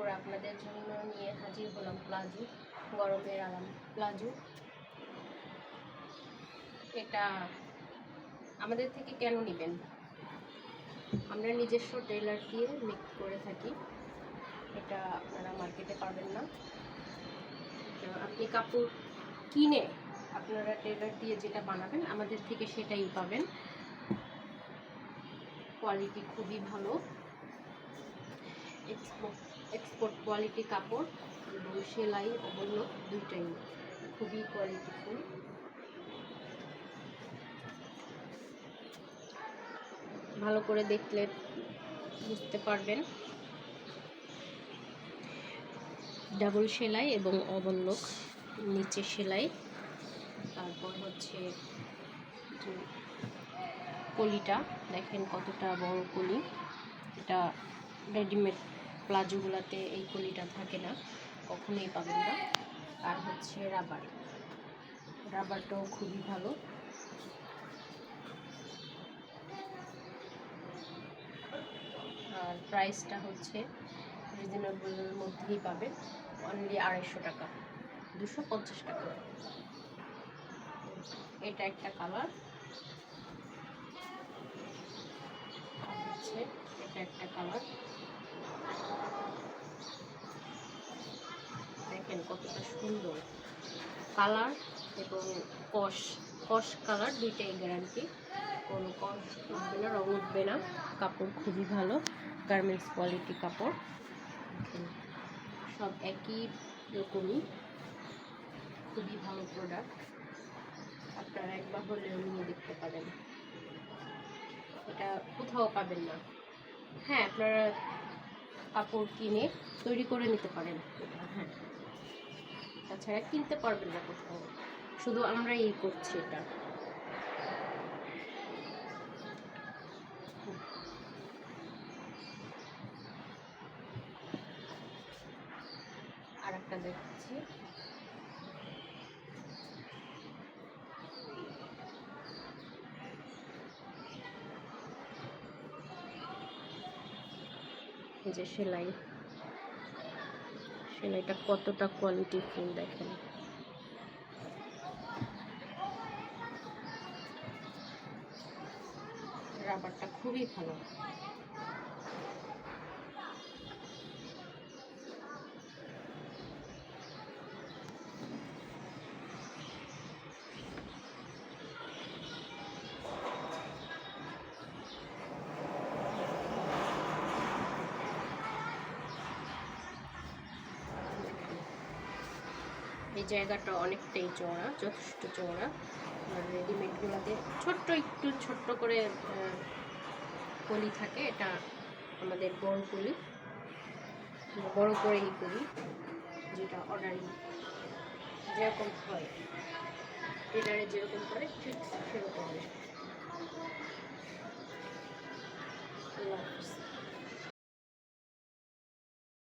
কাপড় আপনাদের জন্য নিয়ে হাজির হলাম প্লাজো, গরমের আরাম। প্লাজো, এটা আমাদের থেকে কেন নেবেন? আমরা নিজস্ব টেলার দিয়ে মেক করে থাকি। এটা আপনারা মার্কেটে পাবেন না। আপনি কাপড় কিনে আপনারা টেলার দিয়ে যেটা বানাবেন, আমাদের থেকে সেটাই পাবেন। কোয়ালিটি খুবই ভালো। এক্সপোর্ট এক্সপোর্ট কোয়ালিটি কাপড় এবং সেলাই অবন্য দুইটাই। খুবই কোয়ালিটিফুল ভালো করে দেখলে বুঝতে পারবেন। ডাবল সেলাই এবং অবল্লক নিচে সেলাই। তারপর হচ্ছে কলিটা, দেখেন কতটা বড় কলি। এটা রেডিমেড প্লাজোগুলোতে এই কলিটা থাকে না, কখনোই পাবেন না। আর হচ্ছে রাবার। রাবারটাও খুবই ভালো। আর প্রাইসটা হচ্ছে রিজনেবলের মধ্যেই পাবেন। অনলি আড়াইশো টাকা। দুশো পঞ্চাশ টাকা। এটা একটা কালার। হচ্ছে এটা একটা কালার দেখেন কতটা সুন্দর। কালার এবং কষ কষ কালার দুইটাই গ্যারান্টি কোনো কষ উঠবে না, রং উঠবে না। কাপড় খুবই ভালো গার্মেন্টস কোয়ালিটি কাপড়। সব একই রকমই। খুবই ভালো প্রোডাক্ট আপনারা একবার হলেও নিয়ে দেখতে পারেন। এটা কোথাও পাবেন না। হ্যাঁ আপনারা কাপড় কিনে তৈরি করে নিতে পারেন। এটা হ্যাঁ। তাছাড়া কিনতে পারবেন না কোথাও। শুধু আমরা এই করছি এটা। আর একটা দেখছি। এই যে সেলাই। সেলাইটা কতটা কোয়ালিটি ফুল দেখেন। রাবারটা খুবই ভালো। এই জায়গাটা অনেকটাই চওড়া, যথেষ্ট চওড়া। আর রেডিমেডগুলোতে ছোট্ট একটু ছোট্ট করে কলি থাকে, এটা আমাদের বড় কলি। বড় করেই করি, যেটা অর্ডারিং যেরকম হয়। এটারে যেরকম করে ঠিক